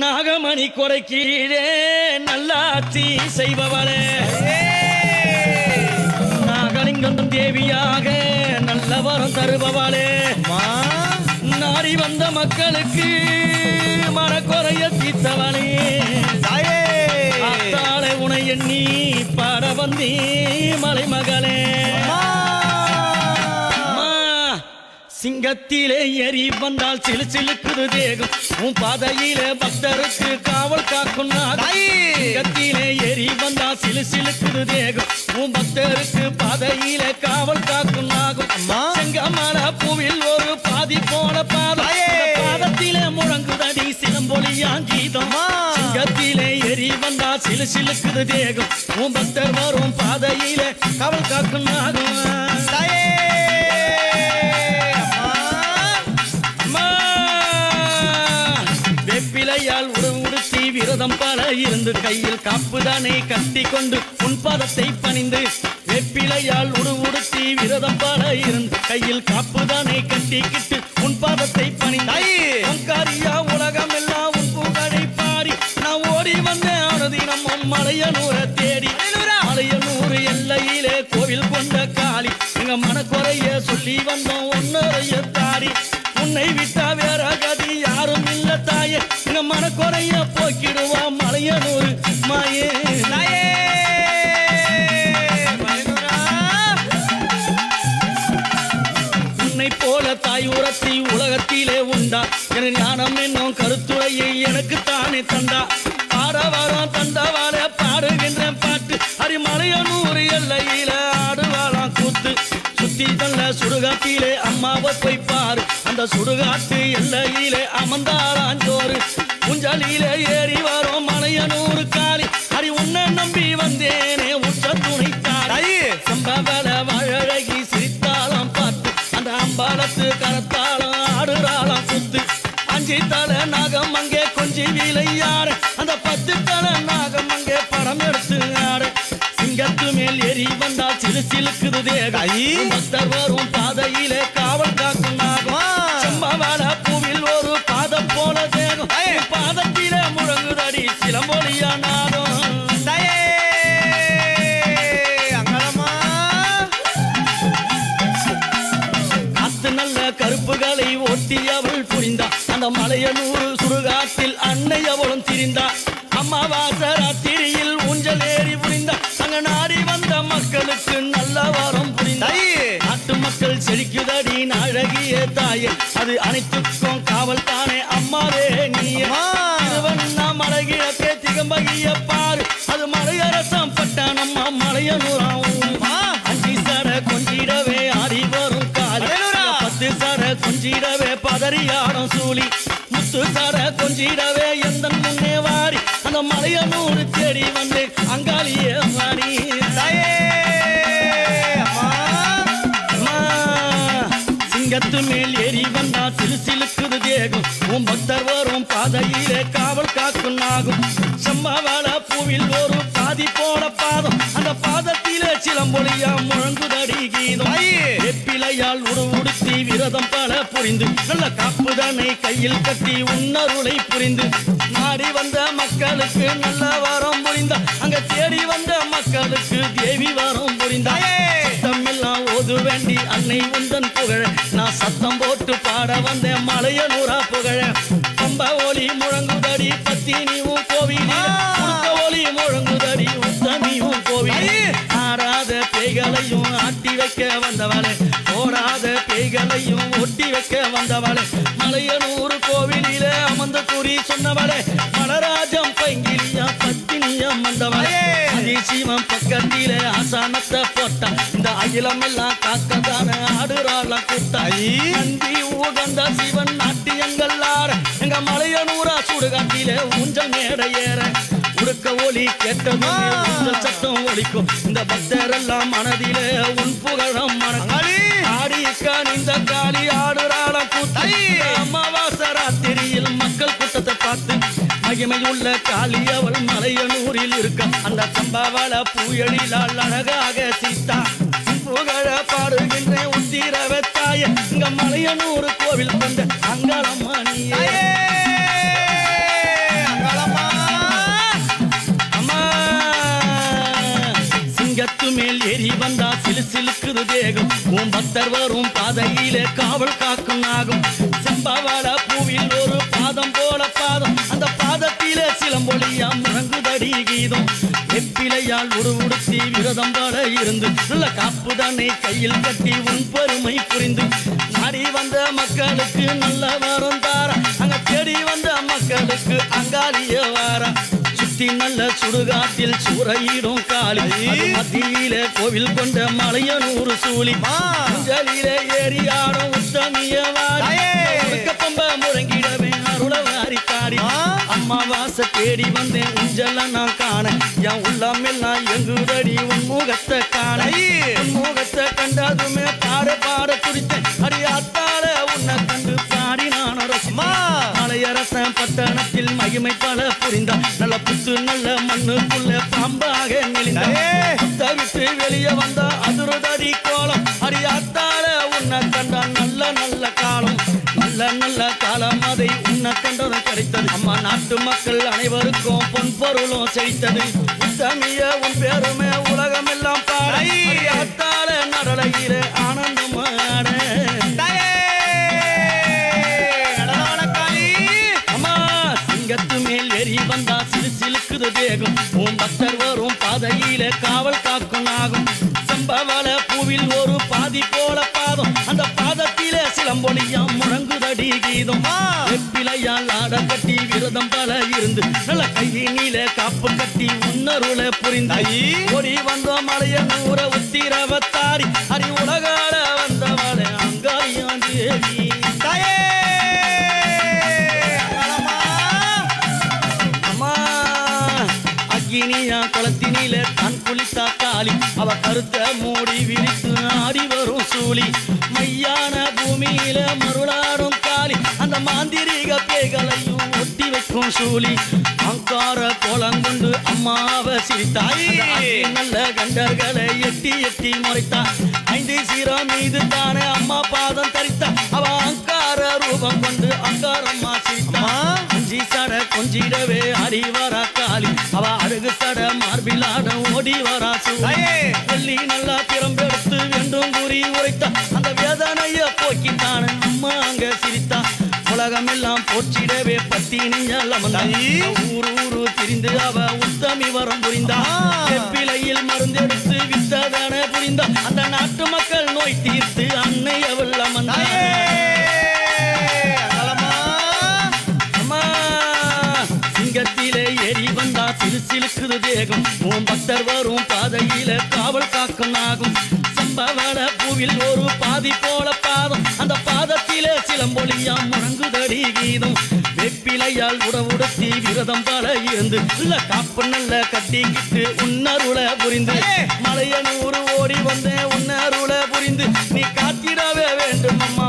நாகமணி கொடை கீழே நல்லாட்சி செய்பவளே. நாகலிங்கம் தேவியாக நல்ல வரம் தருபவளே. நாடி வந்த மக்களுக்கு மனக்குறைய தீர்த்தவனே ஆத்தாளை உனை எண்ணி பாட வந்தே மலைமகளே. சிங்கத்திலே ஏறி வந்தால் சிலு சிலுக்குது தேகம் உன் பாதையிலே பக்தருக்கு காவல் காக்கும். சிங்கத்திலே ஏறி வந்தால் சிலு சிலுக்குது தேகம் உன் பக்தருக்கு பாதையிலே காவல் காக்கும் நாகும். அம்மா. செங்கமல பூவில் ஒரு பாதி போன பாதம். பாதத்திலே முழங்குதடி சிலம்பொலியான் கீதம் அம்மா. சிங்கத்திலே ஏறி வந்தா சிலு சிலுக்குது தேகம் உன் பக்தர் வரும் பாதையிலே காவல் காக்கும் நாகும். விரதம் பல இருந்து கையில் காப்புதானே கட்டி கொண்டு உன் பதத்தை பணிந்து வெப்பிலையால் உடவு உடுத்தி விரதம் பல இருந்து கையில் காப்புதானே கட்டிக்கிட்டு உன் பாதத்தை பணிந்து. தாயே! ஓங்காரியா உலகம் எல்லாம் உன் புகழை பாடி நான் ஓடி வந்தேன் ஆனதினம் மலையனூரை தேடி. மலையனூர்? எல்லையிலே கோவில் கொண்ட காளி. எங்க மனக்குறைய சொல்லி வந்தோம் ஒன்னரைய தாடி. உன்னை விட்டா வேற கதி யாரும் இல்ல தாயே. எங்க மனக்குறைய போக்கிடுவோம் என ஞானம் என்னும் கருத்துரையை எனக்கு தானே தந்தா. பாட வரம் தந்தவாட பாடுகின்ற பாட்டு. அரிமலையனூர் எல்லையில ஆடுவாளாம் கூத்து. சுத்தி தள்ள சுடுகாட்டிலே அம்மாவை போய் பாரு. அந்த சுடுகாட்டு எல்லையிலே அமர்ந்தாளாஞ்சோறு உஞ்சலிலே ஏறி வரும் மலையனூர் காளி. அரி உன்னை நம்பி வந்தேனே உச்ச துணைத்தாய் சம்பவல வாழகி சிரித்தாளம் பார்த்து அந்த அம்பாலத்து குத்து அஞ்சு தலை நாகம் அங்கே கொஞ்சி விளையாட அந்த பத்து தலை நாகம் அங்கே படம் எடுத்து ஆட சிங்கத்து மேல் ஏறி வந்தால் சிலு சிலுக்குது தேகம். ஐ! பக்தர் வரும் பாதையிலே காவல் காக்கும் அந்த மலையனூர் சுடுகாட்டில் அன்னை அவளும் திரிந்தா. அம்மாவாச ராத்திரியில் ஊஞ்சல் ஏறி புரிந்தா. அங்க நாடி வந்த மக்களுக்கு நல்ல வரம் புரிந்தா. தாயே. நாட்டு மக்கள் செழிக்குதடி அழகிய தாயே. அது அனைத்துக்கும் காவல் தானே அம்மாவே நீயே. மலைகிழக்கே திகம்பகிய பாரு. அது மலையரசம் பட்டானம்மா மலையனூராவும் அம்மா. அஞ்சி சட கொஞ்சிடவே ஆடி வரும் காலி அடேலூரா. பத்து சட கொஞ்சிடவே பதறியாடும் சூழி. கொஞ்சிடவே எந்த முன்னே வாரி. அந்த மலையனூர் தேடி வந்து அங்காளிய வாரி. அம்மா, சிங்கத்து மேல் ஏறி வந்தா சிலு சிலுக்குது தேகம். உன் பக்தர் வரும் பாதையிலே காவல் காக்கும் நாகும். செம்மவாழ பூவில் ஒரு பாதி போன பாதம். அந்த பாதத்திலே சிலம்பொலியா முழங்குதடி கீதம்! வெப்பிலையால் உடு உடுத்தி விரதம் பல புரிந்து நல்ல காப்புதனை கையில் கட்டி உன்னருளை புரிந்து. நாடி வந்த மக்களுக்கு நல்ல வரம் புரிந்தா அங்க தேடி வந்த மக்களுக்கு தேவி வரம் புரிந்தா. சத்தமெல்லாம் ஓது வேண்டி அன்னை உந்தன் புகழ நான் சத்தம் போட்டு பாட வந்தேன் மலையனூரா புகழ. பம்ப ஒளி முழங்குதடி பத்தினியும் கோவிலே ஒளி முழங்குதடி உத்தமியும் கோவிலே ஆடாத பேய்களையும் ஆட்டி வைக்க வந்தவளே ஒட்டி வைக்க வந்தவளே. மலையனூர் கோவிலிலே அமர்ந்த குறி சொன்னவளே. மலராஜம் பைங்கிலியா பத்தினியா மண்டவளே. அதிசீவம் பக்கத்திலே ஆசானத்தை போட்டான் இந்த அகிலம் எல்லாம் காக்கதான ஆடுறாளாம் கூட்டாயி நந்தி உகந்த சிவன் நாட்டியங்கள் ஆட எங்க மலையனூரா சுடுகாட்டிலே ஊஞ்சல் மேடை ஏற. உடுக்க ஒலி கேட்டது ஊஞ்சல் சத்தம் ஒலிக்கும். இந்த பக்தரெல்லாம் மனதிலே உன் புகழம் மணக்கும். மகிமை உள்ள காளி அவள் மலையனூரில் இருக்க. அந்த சம்பாவாள பூயலிலால் அழகாக சீத்தா புகழ பாடுகின்ற உத்திரவத்தாய இங்க மலையனூர் கோவில் வந்த அங்காளம்மா மேல் ஏறி வந்தா சிலு சிலுக்குது தேகம். பக்தர் வரும் பாதையிலே காவல் காக்கும் ஆகும் செம்பாவாள வெப்பிலையால் உருவுடுத்தி விரதம் பட இருந்து நல்ல காப்பு தன்னை கையில் கட்டி உன் பெருமை புரிந்து. நாடி வந்த மக்களுக்கு நல்ல வரம் தாரா. அங்க தேடி வந்த மக்களுக்கு அங்காளிய வாரா. சுத்தி நல்ல சுடுகாட்டில் சூறையிடும் காளி. மத்தியிலே கோவில் கொண்ட மலையனூர் சூழி. மஞ்சளிலே ஏறியாடும் உத்தமிய வாரி. பம்ப முழங்கிடவே அருள வாரி காடி? அம்மாவாசை தேடி வந்தேன் உஞ்சல நான் என் உள்ளம் எல்லாம் எங்குதடி உன் முகத்தை காண! உன் முகத்தை கண்டதுமே பாட பாட துடித்தேன் அடியாத்தால உன்னை கண்டு பாடி நான் அம்மா! மலையரசன் பட்டணத்தில் மகிமை பல புரிந்தான் நல்ல புத்து நல்ல மண்ணுக்குள்ள பாம்பாக நெளிந்தான்! தவித்து வெளியே வந்தா அதுருதடி கண்டதும் கிடைத்தது. அம்மா நாட்டு மக்கள் அனைவருக்கும் பொன் பொருளும் செழித்தது. உத்தமிய உன் பேருமே உலகம் எல்லாம் பாட. தாயே! அடியாத்தால நடலையில ஆனந்தம் ஆட. தாயே! நடனவனக்காளி! அம்மா சிங்கத்து மேல் ஏறி வந்தா சிலு சிலுக்குது தேகம் உன் பக்தர் வரும் பாதையில காவல் காக்கும் நாகும். செம்பவள பூவில் ஒரு பாதி போல பாதம். அந்த பாதத்திலே சிலம்பொழியாம் முழங்குதடி கீதம்! வெப்பிலையால் ஆட கட்டி விரதம் பல இருந்து நல்ல கையினில காப்பு கட்டி உன்னருள புரிந்து! ஓடி வந்த மலைய நூற உத்திரவத்தாரி அடி உலகாட வந்தவளே அங்காரியான் தேவி தாயே! அக்கினியா குளத்தினில தான் குளித்தா காளி அவ கருத்த மூடி விரித்து ஆடி வரும் சூழி மையான வைக்கும் சூழி அங்கார கோலங்கொண்டு அம்மாவ சிரித்தாய். நல்ல கண்டர்களை எட்டி எட்டி முறைத்தா. ஐந்து சீரம் மீது தானே அம்மா பாதம் தரித்தா. அவ அங்கார ரூபம் கொண்டு அங்காரம்மா சிரித்தா! அஞ்சி சட கொஞ்சிடவே அடி வரா காளி அவ அழகு சட மார்பிலாட ஓடி வரா சூழி நல்லா திறம்பெடுத்து வேண்டும் கூறி உரைத்தா. அந்த வேதனைய போக்கித்தான போற்றிடவே பத்தி நீஞ்சல் தாயி! ஊரு ஊரு திரிந்து அவ உத்தமி வரம் புரிந்தா ஆ. வெப்பிலையில் மருந்தெடுத்து வித்ததன புரிந்தா அந்த நாட்டு மக்கள் நோய் தீர்த்து அன்னை அவள் அமர்ந்தாள் தாயே! அழகம்மா! அம்மா சிங்கத்திலே ஏறி வந்தா சிலு சிலுக்குது தேகம் உன் பக்தர் வரும் பாதையில காவல் காக்கும் நாகும் சம்பவள பூவில் ஒரு பாதி போல பாதம் அந்த பாதத்திலே சிலம்பொழியா முழங்குதடி கீதம் பிழையால் உடவுடத்தி விரதம் பல இருந்து உள்ள காப்பு நல்ல கட்டிக்கிட்டு உன்னருள புரிந்து. மலைய நூறு ஓடி வந்த உன்னருள புரிந்து. நீ காத்திடவே வேண்டும் அம்மா